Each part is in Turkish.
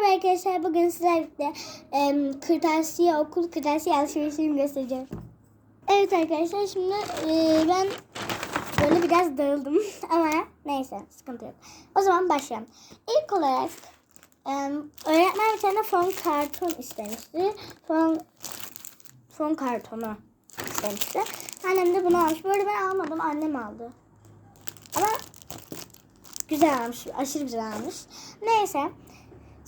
Merhaba arkadaşlar. Bugün sizlerle em, kırtasiye, okul kırtasiye alışverişimi göstereceğim. Evet arkadaşlar şimdi e, ben böyle biraz dağıldım ama neyse sıkıntı yok. O zaman başlayalım. İlk olarak em, öğretmen bir tane fon karton istemişti. Fon, fon kartonu istemişti. Annem de bunu almış. Böyle ben almadım. Annem aldı. Ama güzel almış. Aşırı güzel almış. Neyse.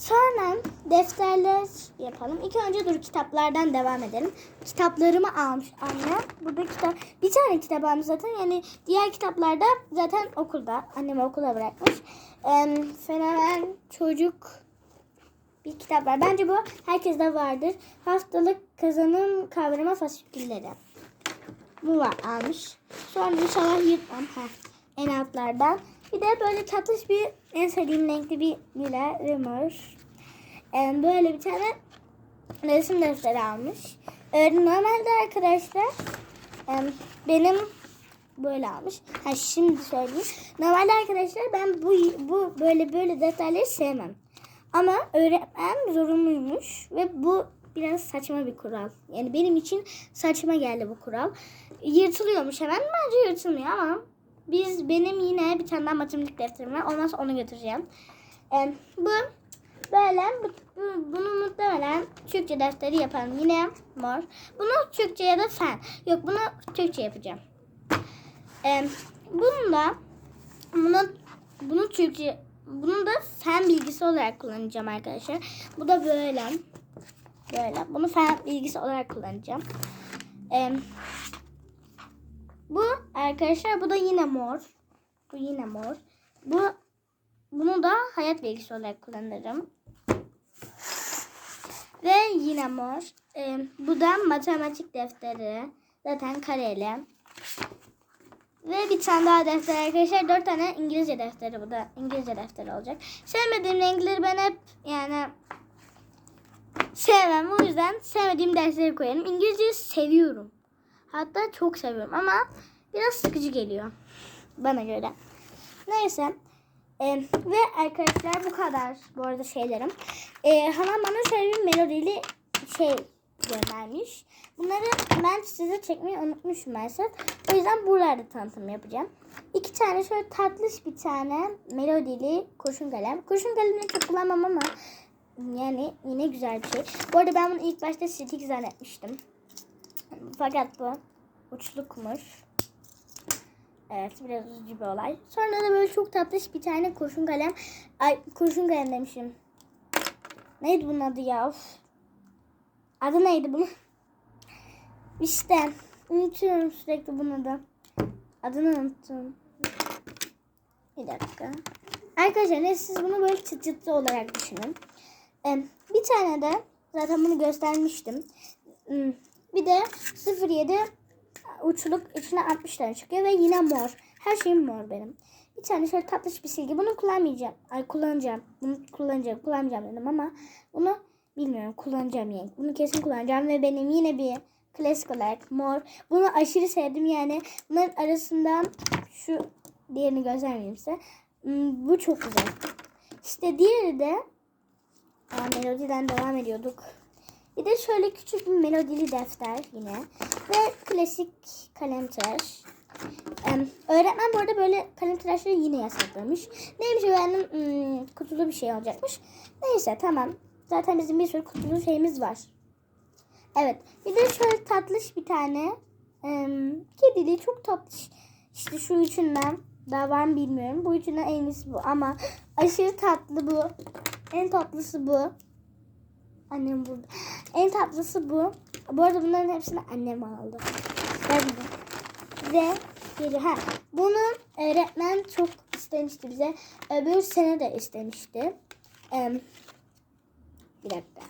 Sonra defterler yapalım. İlk önce dur kitaplardan devam edelim. Kitaplarımı almış anne. Burada kitap bir tane kitap almış zaten. Yani diğer kitaplarda zaten okulda. Annem okula bırakmış. Ee, Fenomen çocuk bir kitap var. Bence bu herkeste vardır. Haftalık kazanım kavrama fasikülleri. Bu var almış. Sonra inşallah yırtmam. Heh, en altlardan. Bir de böyle tatlış bir en sevdiğim renkli bir lila rumor. Ee, böyle bir tane resim defteri almış. Normalde arkadaşlar benim böyle almış. Ha şimdi söyleyeyim. Normalde arkadaşlar ben bu bu böyle böyle defterleri sevmem. Ama öğretmen zorunluymuş ve bu biraz saçma bir kural. Yani benim için saçma geldi bu kural. Yırtılıyormuş hemen. Bence yırtılmıyor ama biz benim yine bir tane daha matematik defterim var. Ondan sonra onu götüreceğim. Ee, bu böyle bu, bu- bunu muhtemelen Türkçe defteri yaparım. Yine mor. Bunu Türkçe ya da fen. Yok bunu Türkçe yapacağım. Ee, bunu da bunu bunu Türkçe bunu da fen bilgisi olarak kullanacağım arkadaşlar. Bu da böyle. Böyle. Bunu fen bilgisi olarak kullanacağım. Ee, bu arkadaşlar bu da yine mor. Bu yine mor. Bu bunu da hayat bilgisi olarak kullanırım. Ve yine mor. Ee, bu da matematik defteri. Zaten kareli. Ve bir tane daha defter arkadaşlar. Dört tane İngilizce defteri bu da. İngilizce defteri olacak. Sevmediğim renkleri ben hep yani sevmem. O yüzden sevmediğim dersleri koyarım. İngilizceyi seviyorum. Hatta çok seviyorum ama biraz sıkıcı geliyor. Bana göre. Neyse. Ee, ve arkadaşlar bu kadar bu arada şeylerim. Ee, halam bana şöyle bir melodili şey göndermiş. Bunları ben size çekmeyi unutmuşum maalesef. O yüzden buralarda tanıtım yapacağım. İki tane şöyle tatlış bir tane melodili kurşun kalem. Kurşun kalemini çok kullanmam ama yani yine güzel bir şey. Bu arada ben bunu ilk başta stick zannetmiştim. Fakat bu uçlukmuş. Evet biraz üzücü bir olay. Sonra da böyle çok tatlış bir tane kurşun kalem. Ay kurşun kalem demişim. Neydi bunun adı ya? Of. Adı neydi bunun? İşte unutuyorum sürekli bunun adı. Adını unuttum. Bir dakika. Arkadaşlar ne siz bunu böyle çıt çıtlı olarak düşünün. Bir tane de zaten bunu göstermiştim. Bir de 07 uçluk içine 60 tane çıkıyor ve yine mor. Her şeyim mor benim. Bir tane şöyle tatlış bir silgi. Bunu kullanmayacağım. Ay kullanacağım. Bunu kullanacağım. Kullanmayacağım dedim ama bunu bilmiyorum. Kullanacağım yani. Bunu kesin kullanacağım ve benim yine bir klasik olarak mor. Bunu aşırı sevdim yani. Bunların arasından şu diğerini göstermeyeyim size. Hmm, Bu çok güzel. İşte diğeri de Aa, melodiden devam ediyorduk. Bir de şöyle küçük bir melodili defter yine. Ve klasik kalem tıraş. Em, öğretmen bu arada böyle kalem tıraşları yine yasaklamış. Neymiş efendim hmm, kutulu bir şey olacakmış. Neyse tamam. Zaten bizim bir sürü kutulu şeyimiz var. Evet. Bir de şöyle tatlış bir tane em, kedili çok tatlış. İşte şu üçünden daha var mı bilmiyorum. Bu üçünden en iyisi bu ama aşırı tatlı bu. En tatlısı bu. Annem burada. En tatlısı bu. Bu arada bunların hepsini annem aldı. Ben de. Ve geri ha. Bunu öğretmen çok istemişti bize. Öbür sene de istemişti. Em, bir dakika.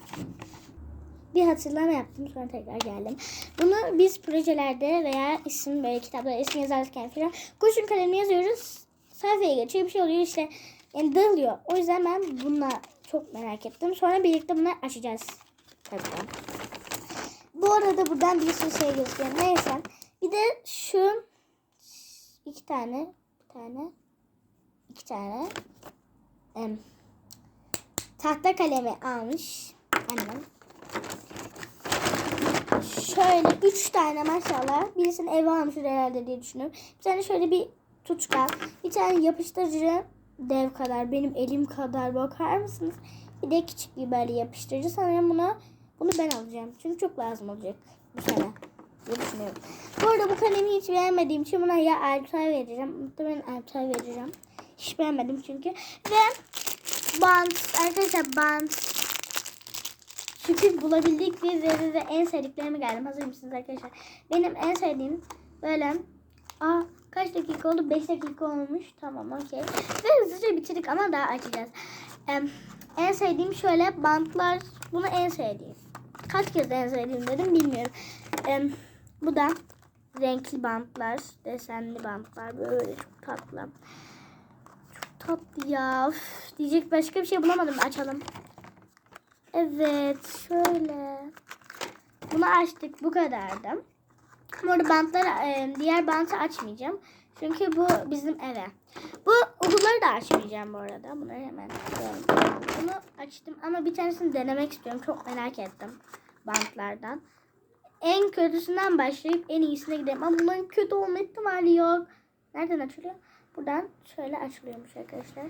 Bir hatırlama yaptım sonra tekrar geldim. Bunu biz projelerde veya isim böyle kitaplarda isim yazarken falan kurşun kalemle yazıyoruz. Sayfaya geçiyor bir şey oluyor işte yani dağılıyor. O yüzden ben bununla çok merak ettim. Sonra birlikte bunları açacağız. Tabii. Bu arada buradan bir sürü şey gözüküyor. Neyse. Bir de şu iki tane bir tane iki tane em, tahta kalemi almış annem. Şöyle üç tane maşallah. Birisini eve almış herhalde diye düşünüyorum. Bir tane şöyle bir tutkal. Bir tane yapıştırıcı dev kadar. Benim elim kadar bakar mısınız? Bir de küçük bir böyle yapıştırıcı. Sanırım bunu, bunu ben alacağım. Çünkü çok lazım olacak bu sene. diye düşünüyorum. Bu arada bu kalemi hiç beğenmediğim için buna ya Ertuğ'a vereceğim. Muhtemelen Ertuğ'a vereceğim. Hiç beğenmedim çünkü. Ve bant. Arkadaşlar bant. Çünkü bulabildik ve ve en sevdiklerime geldim. Hazır mısınız arkadaşlar? Benim en sevdiğim böyle Aa kaç dakika oldu? 5 dakika olmuş. Tamam okey. Ve hızlıca bitirdik ama daha açacağız. Em, en sevdiğim şöyle bantlar. Bunu en sevdiğim. Kaç kez en sevdiğim dedim bilmiyorum. Em, bu da renkli bantlar. Desenli bantlar. Böyle çok tatlı. Çok tatlı ya. Üf, diyecek başka bir şey bulamadım. Açalım. Evet şöyle. Bunu açtık bu kadardı. Arada bantları diğer bantı açmayacağım. Çünkü bu bizim eve. Bu uhuları da açmayacağım bu arada. Bunları hemen. Bunu açtım ama bir tanesini denemek istiyorum. Çok merak ettim bantlardan. En kötüsünden başlayıp en iyisine gidelim. Ama bunların kötü olma ihtimali yok. Nereden açılıyor? Buradan şöyle açılıyormuş arkadaşlar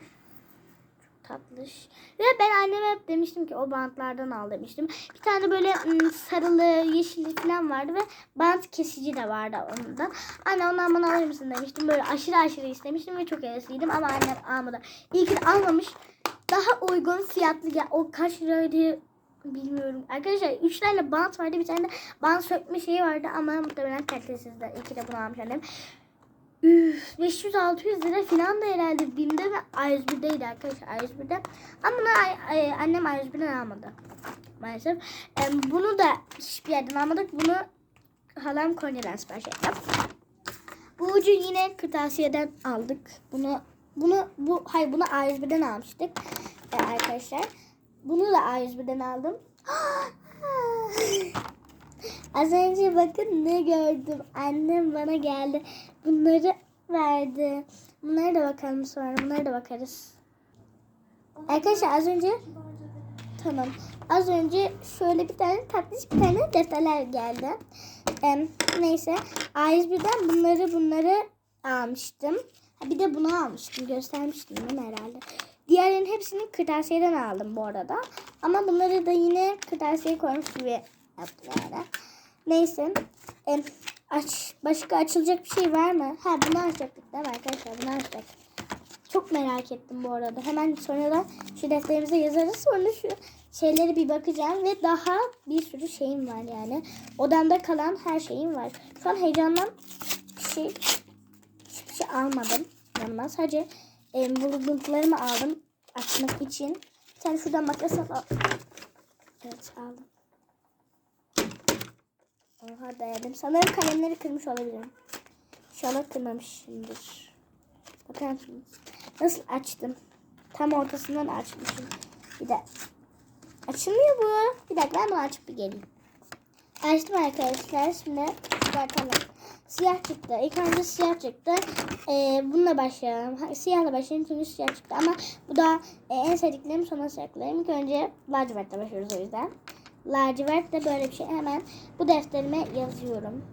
tatlış. Ve ben anneme hep demiştim ki o bantlardan al demiştim. Bir tane böyle sarılı, yeşilli falan vardı ve bant kesici de vardı ondan. Anne ondan bana alır mısın demiştim. Böyle aşırı aşırı istemiştim ve çok hevesliydim ama annem almadı. İyi ki almamış. Daha uygun fiyatlı ya o kaç liraydı bilmiyorum. Arkadaşlar 3 tane bant vardı. Bir tane de bant sökme şeyi vardı ama muhtemelen kalitesizdi. İyi ki de bunu almış annem. Üf, 500-600 lira falan da herhalde BİM'de ve A101'deydi arkadaşlar A101'de. Ama bunu ay- annem A101'den almadı maalesef. Em, bunu da hiçbir yerden almadık. Bunu halam Konya'dan sipariş etti. Bu ucu yine kırtasiyeden aldık. Bunu bunu bu hayır bunu A101'den almıştık e, arkadaşlar. Bunu da A101'den aldım. Az önce bakın ne gördüm. Annem bana geldi. Bunları verdi. Bunlara da bakalım sonra. Bunlara da bakarız. Arkadaşlar az önce tamam. Az önce şöyle bir tane tatlış bir tane defterler geldi. Em, neyse. A101'den bunları bunları almıştım. Bir de bunu almıştım. Göstermiştim mi herhalde? Diğerlerin hepsini kırtasiyeden aldım bu arada. Ama bunları da yine kırtasiye koymuş gibi yaptım yani. Neyse. Em, aç. Başka açılacak bir şey var mı? Ha bunu açacaktık değil mi arkadaşlar? Bunu açacaktık. Çok merak ettim bu arada. Hemen sonradan şu defterimize yazarız. Sonra şu şeylere bir bakacağım. Ve daha bir sürü şeyim var yani. Odamda kalan her şeyim var. Şu an heyecandan bir şey hiçbir şey almadım yanıma. Sadece e, bulunduklarımı aldım açmak için. Tane şuradan makas al. Evet aldım. Oha dayadım. Sanırım kalemleri kırmış olabilirim. İnşallah kırmamışımdır. Bakar mısınız? Nasıl açtım? Tam ortasından açmışım. Bir de açılmıyor bu. Bir dakika ben bunu açıp bir geleyim. Açtım arkadaşlar. Şimdi bakalım. Siyah çıktı. İlk önce siyah çıktı. Ee, bununla başlayalım. Siyahla başlayalım çünkü siyah çıktı. Ama bu da e, en sevdiklerim sona saklayayım. İlk önce lacivertle başlıyoruz o yüzden. Lacivert de böyle bir şey. Hemen bu defterime yazıyorum.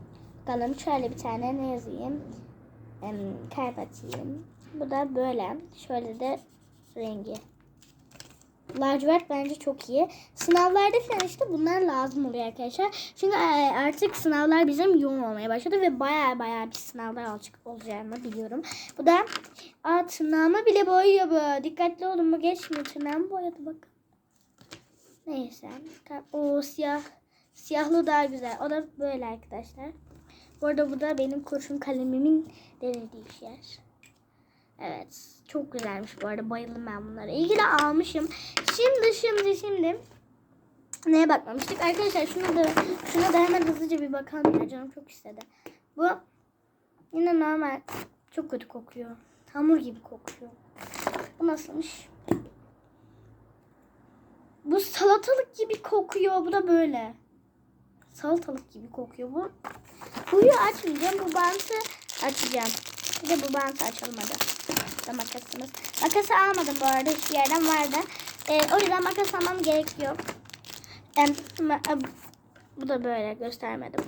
Bakalım şöyle bir tane ne yazayım? Em, kalp atayım. Bu da böyle. Şöyle de rengi. Lacivert bence çok iyi. Sınavlarda falan işte bunlar lazım oluyor arkadaşlar. Çünkü e, artık sınavlar bizim yoğun olmaya başladı ve baya baya bir sınavlar olacak, olacağını biliyorum. Bu da aa, tırnağımı bile boyuyor bu. Dikkatli olun bu geçmiyor. Tırnağımı boyadı bakın. Neyse. O siyah. Siyahlı daha güzel. O da böyle arkadaşlar. Bu arada bu da benim kurşun kalemimin denediği bir yer. Evet. Çok güzelmiş bu arada. Bayıldım ben bunlara. İyi de almışım. Şimdi şimdi şimdi neye bakmamıştık? Arkadaşlar şuna da şuna da hemen hızlıca bir bakalım ya. Canım çok istedi. Bu yine normal. Çok kötü kokuyor. Hamur gibi kokuyor. Bu nasılmış? Bu salatalık gibi kokuyor. Bu da böyle. Salatalık gibi kokuyor bu. Buyu açmayacağım. Bu bantı açacağım. Bir de bu bantı açılmadı. İşte makasımız. Makası almadım bu arada. Hiçbir yerden vardı. Ee, o yüzden makas almam gerek yok. Em, bu da böyle göstermedim.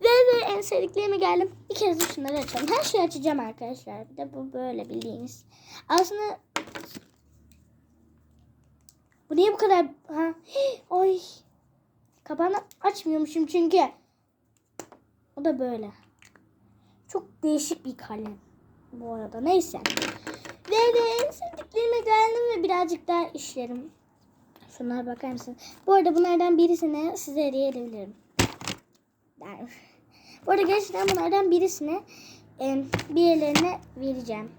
Ve, ve en sevdiklerime geldim. Bir kere de şunları açalım. Her şeyi açacağım arkadaşlar. Bir de bu böyle bildiğiniz. Aslında bu niye bu kadar... Ha? Oy. Kapağını açmıyormuşum çünkü. O da böyle. Çok değişik bir kalem. Bu arada neyse. Ve de sevdiklerime geldim ve birazcık daha işlerim. Şunlara bakar mısın? Bu arada bunlardan birisini size hediye edebilirim. Yani, bu arada gerçekten bunlardan birisini e, bir yerlerine vereceğim.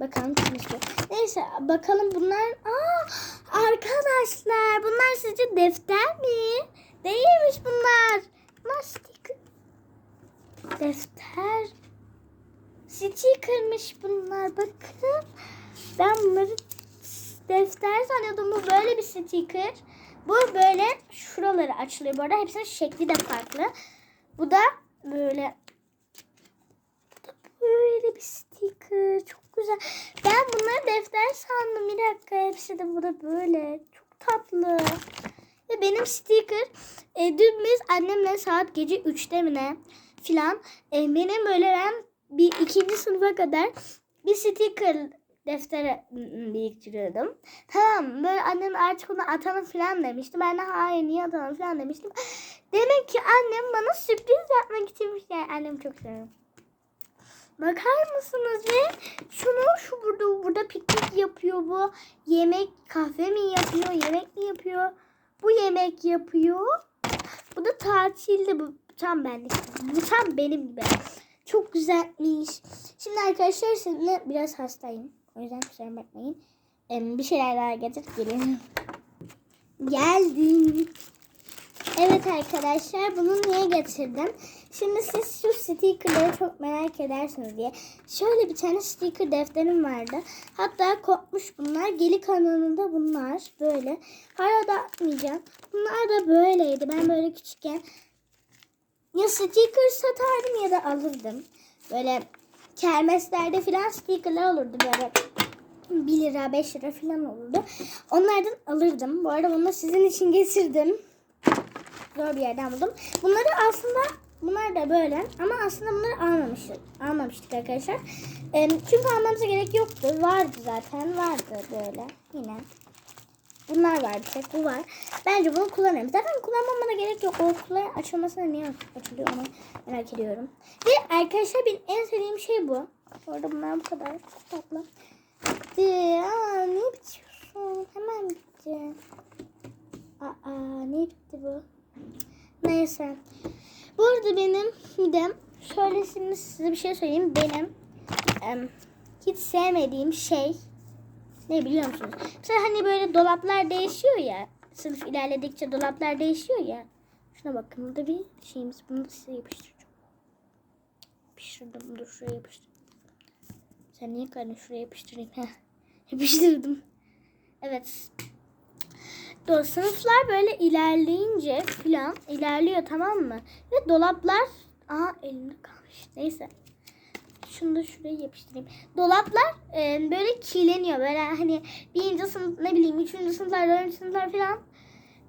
Bakalım istiyor. Neyse bakalım bunlar. Aa, arkadaşlar bunlar sizce defter mi? Değilmiş bunlar. Bunlar sticker. Defter. Sticker'mış bunlar. Bakın. Ben bunları defter sanıyordum. Bu böyle bir sticker. Bu böyle şuraları açılıyor. Bu arada hepsinin şekli de farklı. Bu da böyle böyle bir sticker. Çok güzel. Ben bunları defter sandım. Bir dakika. Hepsi de bu da böyle. Çok tatlı. Ve benim sticker e, dün biz annemle saat gece 3'te mi ne filan e, benim böyle ben bir ikinci sınıfa kadar bir sticker deftere biriktiriyordum. Tamam böyle annem artık onu atalım falan demişti. Ben de hayır niye atalım falan demiştim. Demek ki annem bana sürpriz yapmak istemiş. Yani annem çok seviyorum. Bakar mısınız ve şunu şu burada burada piknik yapıyor bu. Yemek kahve mi yapıyor yemek mi yapıyor? Bu yemek yapıyor. Bu da tatilde bu tam benlik. Bu tam benim gibi. Çok güzelmiş. Şimdi arkadaşlar sizinle biraz hastayım. O yüzden kusura bakmayın. Em, Bir şeyler daha getirip geliyorum. Geldim. Evet arkadaşlar bunu niye getirdim? Şimdi siz şu stickerları çok merak edersiniz diye. Şöyle bir tane sticker defterim vardı. Hatta kopmuş bunlar. Geli kanalında bunlar böyle. Hala da atmayacağım. Bunlar da böyleydi. Ben böyle küçükken ya sticker satardım ya da alırdım. Böyle kermeslerde filan stickerlar olurdu böyle. 1 lira 5 lira falan olurdu. Onlardan alırdım. Bu arada bunu sizin için getirdim. Zor bir yerden buldum. Bunları aslında bunlar da böyle ama aslında bunları almamıştık. Almamıştık arkadaşlar. Ee, çünkü almamıza gerek yoktu. Vardı zaten. Vardı böyle yine. Bunlar var bir tek. Bu var. Bence bunu kullanırım. Zaten kullanmama da gerek yok. O kulay açılmasına niye açılıyor onu merak ediyorum. Ve arkadaşlar benim en sevdiğim şey bu. Arada bunlar bu kadar tatlı. Bitti. Aa, niye bitiyorsun? Hemen bitti. Aa, niye bitti bu? Neyse. Bu arada benim midem şöyle şimdi size bir şey söyleyeyim. Benim em, hiç sevmediğim şey ne biliyor musunuz? Mesela hani böyle dolaplar değişiyor ya. Sınıf ilerledikçe dolaplar değişiyor ya. Şuna bakın burada bir şeyimiz. Bunu da size yapıştıracağım. Yapıştırdım. Dur şuraya yapıştır. Sen niye karnı şuraya yapıştırayım? Heh. Yapıştırdım. Evet. Do sınıflar böyle ilerleyince filan ilerliyor tamam mı? Ve dolaplar Aa elimde kalmış. Neyse. Şunu da şuraya yapıştırayım. Dolaplar e, böyle kirleniyor. Böyle hani birinci sınıf ne bileyim üçüncü sınıflar dördüncü sınıflar filan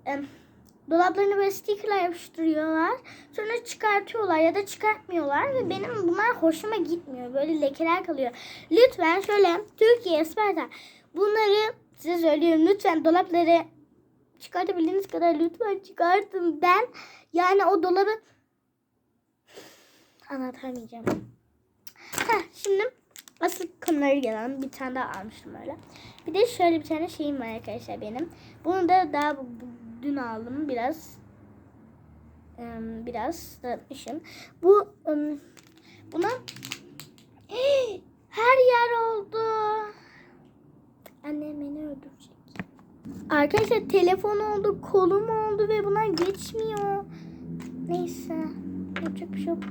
e, dolaplarını böyle stickerlar yapıştırıyorlar. Sonra çıkartıyorlar ya da çıkartmıyorlar ve benim bunlar hoşuma gitmiyor. Böyle lekeler kalıyor. Lütfen şöyle Türkiye Isparta bunları size söylüyorum. Lütfen dolapları çıkartabildiğiniz kadar lütfen çıkartın. Ben yani o dolabı anlatamayacağım. Heh, şimdi asıl konulara gelen bir tane daha almıştım öyle. Bir de şöyle bir tane şeyim var arkadaşlar benim. Bunu da daha dün aldım biraz. Biraz dağıtmışım. Bu buna her yer oldu. Annem beni öldürecek. Arkadaşlar telefon oldu, kolum oldu ve buna geçmiyor. Neyse. Yapacak bir şey yok.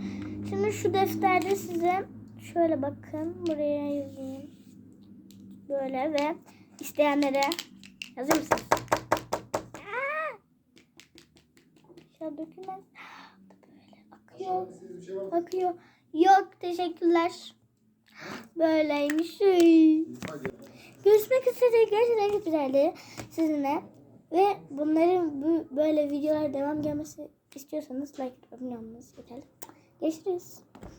Şimdi şu defterde size şöyle bakın. Buraya yazayım. Böyle ve isteyenlere hazır mısınız? Aşağı dökülmez. Böyle akıyor. Akıyor. Yok teşekkürler. Böyleymiş. Görüşmek üzere. Gerçekten çok güzeldi sizinle. Ve bunların bu, böyle videolar devam gelmesi istiyorsanız like abone olmanız yeterli. Görüşürüz.